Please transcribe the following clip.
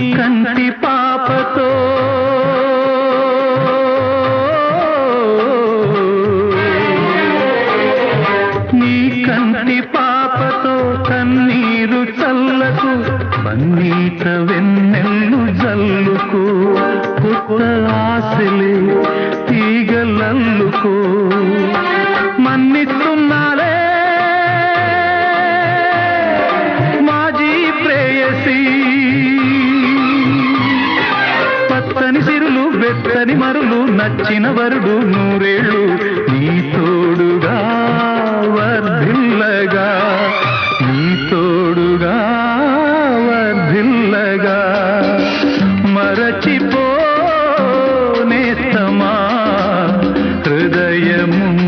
కంటి పాపతో. నీ కంటి పాపతో కన్నీరు చల్లకు బన్నీట వెన్నెల్లు జల్లుకు కొత్త ఆశలే తీగలల్లుకో. వెత్తని మరులు నచ్చిన వరుడు నూరేళ్ళు నీ తోడుగా వర్ధిల్లగా. నీ తోడుగా వర్ధిల్లగా. మరచిపోనేస్తమా హృదయము